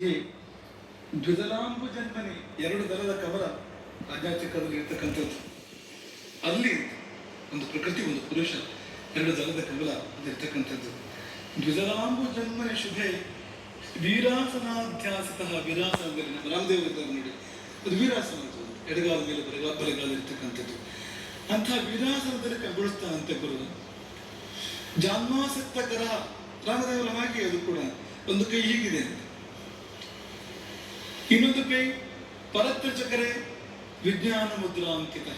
ದ್ವಿದಲಾಂಬು ಜನ್ಮನಿ ಎರಡು ದಲದ ಕವಲ ಆಧ್ಯಾತ್ಮಿಕದಲ್ಲಿ ಇರ್ತಕ್ಕಂಥದ್ದು. ಅಲ್ಲಿ ಒಂದು ಪ್ರಕೃತಿ, ಒಂದು ಪುರುಷ ಎರಡು ದಲದ ಕವಲ ಅದಿರ್ತಕ್ಕಂಥದ್ದು ದ್ವಿದಲಾಂಬು ಜನ್ಮನಿ ಶುಭೆ ವೀರಾಸನಾಧ್ಯಾಸಿತ ವಿರಾಸ ಅಂದರೆ ನಮ್ಮ ರಾಮದೇವ್ ಇದ್ದಾರೆ ನೋಡಿ. ಅದು ವೀರಾಸನ ಅಂತ. ಎಡಗಾಲ ಮೇಲೆ ಬರಗಾಲ ಬಲಗಾಲ ಇರ್ತಕ್ಕಂಥದ್ದು ಅಂತಹ ವೀರಾಸನದಲ್ಲಿ ಕಗೊಳಿಸ್ತಾನಂತೆ ಗುರು ಜಾನ್ಮಾಸಕ್ತ ಕರಹ ರಾಮದೇವರ ಹಾಗೆ ಅದು ಕೂಡ ಒಂದು ಕೈ ಹೀಗಿದೆ ಅಂತ. ಇನ್ನೊಂದು ಕೈ ಪರತ್ರ ಚಕರೆ ವಿಜ್ಞಾನ ಮುದ್ರಾಂಕಿತ.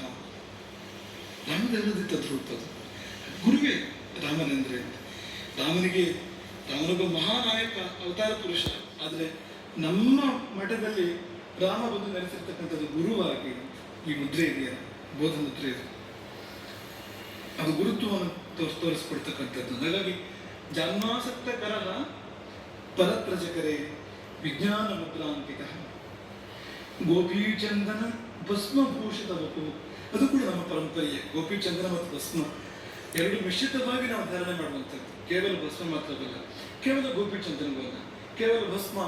ರಾಮದೇವರದ್ದು ತದ್ರೂಪದು ಗುರುವೇ ರಾಮನಂದ್ರೆ ರಾಮನಿಗೆ ರಾಮನೊಬ್ಬ ಮಹಾನಾಯಕ, ಅವತಾರ ಪುರುಷ. ಆದರೆ ನಮ್ಮ ಮಠದಲ್ಲಿ ರಾಮ ಬಂದು ನೆಲೆಸಿರ್ತಕ್ಕಂಥದ್ದು ಗುರುವಾಗಿ ಈ ಮುದ್ರೆ ಇದೆಯಾ? ಬೋಧ ಮುದ್ರೆ ಇದೆ. ಅದು ಗುರುತ್ವವನ್ನು ತೋರಿಸ್, ತೋರಿಸ್ಕೊಡ್ತಕ್ಕಂಥದ್ದು. ಹಾಗಾಗಿ ಜನ್ಮಾಸಕ್ತ ಕರಹ ವಿಜ್ಞಾನ ಮುದ್ರಾಂಕಿತ ಗೋಪೀಚಂದನ ಭಸ್ಮಭೂಷಿತ ವಪು ಅದು ಕೂಡ ನಮ್ಮ ಪರಂಪರೆಯೇ, ಗೋಪಿಚಂದನ ಮತ್ತು ಭಸ್ಮ. ಎರಡು ಮಿಶ್ರಿತವಾಗಿ ನಾವು ಧಾರಣೆ ಮಾಡುವಂಥದ್ದು. ಕೇವಲ ಭಸ್ಮ ಮಾತ್ರವಲ್ಲ, ಕೇವಲ ಗೋಪೀಚಂದನವಲ್ಲ ಕೇವಲ ಭಸ್ಮ,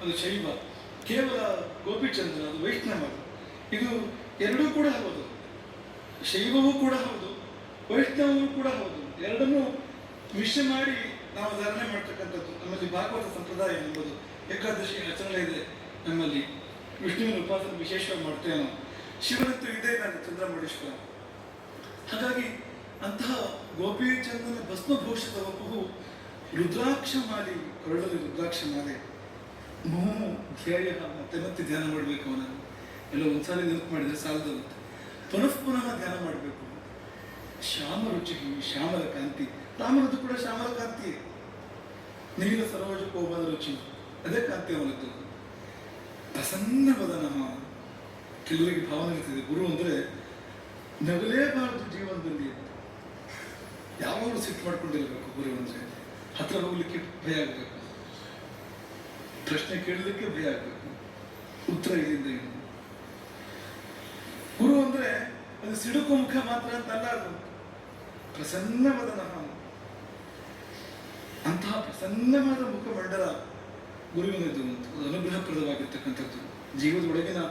ಅದು ಶೈವ, ಕೇವಲ ಗೋಪಿಚಂದನ, ಅದು ವೈಷ್ಣವ. ಇದು ಎರಡೂ ಕೂಡ ಹೌದು. ಶೈವವೂ ಕೂಡ ಹೌದು ವೈಷ್ಣವೂ ಕೂಡ ಹೌದು. ಎರಡನ್ನೂ ಮಿಶ್ರ ಮಾಡಿ ನಾವು ಧಾರಣೆ ಮಾಡ್ತಕ್ಕಂಥದ್ದು, ನಮ್ಮಲ್ಲಿ ಭಾಗವತ ಸಂಪ್ರದಾಯ ಎಂಬುದು. ಏಕಾದಶಿ ಆಚರಣೆ ಇದೆ ನಮ್ಮಲ್ಲಿ. ವಿಷ್ಣುವಿನ ಉಪಾಸನೆ ವಿಶೇಷವಾಗಿ ಮಾಡ್ತೇವೆ ನಾವು. ಇದೆ ನಾನು ಚಂದ್ರಮೌಳೀಶ್ವರ ಹಾಗಾಗಿ ಅಂತಹ ಗೋಪೀಚಂದನ ಭಸ್ಮಭೂಷಿತ ಒಪ್ಪು ರುದ್ರಾಕ್ಷ ಮಾಲಿ ಕೊರಳಲ್ಲಿ ರುದ್ರಾಕ್ಷ ಮಾಲೆ ಮೋಮು ಧ್ಯೇಯ ಮತ್ತೆ ಮತ್ತೆ ಧ್ಯಾನ ಮಾಡಬೇಕು ಅವನನ್ನು. ಎಲ್ಲ ಒಂದ್ಸಾರಿ ನೆನಪು ಮಾಡಿದರೆ ಸಾಲದು ಪುನಃ ಪುನಃ ಧ್ಯಾನ ಮಾಡಬೇಕು. ಶ್ಯಾಮ ರುಚಿ ಶ್ಯಾಮಲ ಕಾಂತಿ. ರಾಮನದ್ದು ಕೂಡ ಶ್ಯಾಮಲ ಕಾಂತಿ ನೀಲ ಸರೋಜ ಕೋಮಲ ರುಚಿ ಅದೇ ಕಾಂತಿ ಅವನದ್ದು ಪ್ರಸನ್ನ ನಮ್ಮ ಕೆಲವರಿಗೆ ಭಾವನೆ ಇರ್ತದೆ. ಗುರು ಅಂದ್ರೆ ನಗಲೇಬಾರದು ಜೀವನದಲ್ಲಿ ಯಾವಾಗಲೂ ಸಿಟ್ಟು ಮಾಡ್ಕೊಂಡಿರ್ಬೇಕು ಗುರು ಅಂದ್ರೆ. ಹತ್ರ ಹೋಗ್ಲಿಕ್ಕೆ ಭಯ ಆಗ್ಬೇಕು. ಪ್ರಶ್ನೆ ಕೇಳಲಿಕ್ಕೆ ಭಯ ಆಗ್ಬೇಕು. ಉತ್ತರ ಇಲ್ಲಿಂದ ಏನು? ಗುರು ಅಂದ್ರೆ ಅದು ಸಿಡುಕು ಮುಖ ಮಾತ್ರ ಅಂತ ಅಲ್ಲ ಅದು. ಪ್ರಸನ್ನವಾದ ನಮ್ಮ ಅಂತಹ ಪ್ರಸನ್ನವಾದ ಮುಖಮಂಡಲ ಗುರುವಿನದ್ದು ಅದು ಅನುಗ್ರಹಪ್ರದವಾಗಿರ್ತಕ್ಕಂಥದ್ದು. ಜೀವದೊಳಗಿನ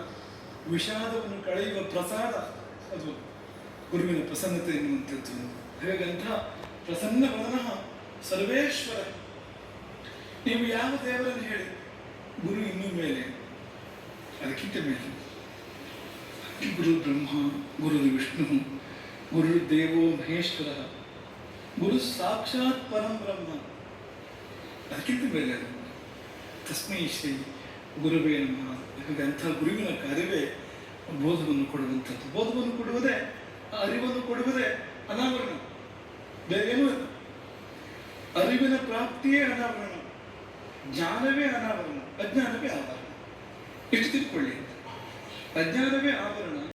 ವಿಷಾದವನ್ನು ಕಳೆಯುವ ಪ್ರಸಾದ ಅದು ಗುರುವಿನ ಪ್ರಸನ್ನತೆ ಎನ್ನುವಂಥದ್ದು. ಹಾಗಾಗಿ ಅಂತಹ ಪ್ರಸನ್ನ ವದನಃ ಸರ್ವೇಶ್ವರ. ನೀವು ಯಾವ ದೇವರನ್ನು ಹೇಳಿ? ಗುರು ಇನ್ನೂ ಮೇಲೆ, ಅದಕ್ಕಿಂತ ಮೇಲೆ. ಗುರು ಬ್ರಹ್ಮ, ಗುರು ವಿಷ್ಣು, ಗುರು ದೇವೋ ಮಹೇಶ್ವರ. ಗುರು ಸಾಕ್ಷಾತ್ ಪರಂ ಬ್ರಹ್ಮ. ಅದಕ್ಕಿಂತ ಮೇಲೆ ಅದು. ತಸ್ಮೈ ಶ್ರೀ ಗುರುವೇ ನಮ್ಮ ಯಾಕಂದ್ರೆ ಅಂಥ ಗುರುವಿನ ಕಾರ್ಯವೇ ಬೋಧವನ್ನು ಕೊಡುವಂಥದ್ದು. ಬೋಧವನ್ನು ಕೊಡುವುದೇ, ಅರಿವನ್ನು ಕೊಡುವುದೇ ಅನಾವರಣ. ಬೇರೆ ಇಲ್ಲ ಅರಿವಿನ ಪ್ರಾಪ್ತಿಯೇ ಅನಾವರಣ. ಜ್ಞಾನವೇ ಅನಾವರಣ. ಅಜ್ಞಾನವೇ ಆವರಣ. ಎಷ್ಟು ತಿಳ್ಕೊಳ್ಳಿ. ಅಜ್ಞಾನವೇ ಆವರಣ.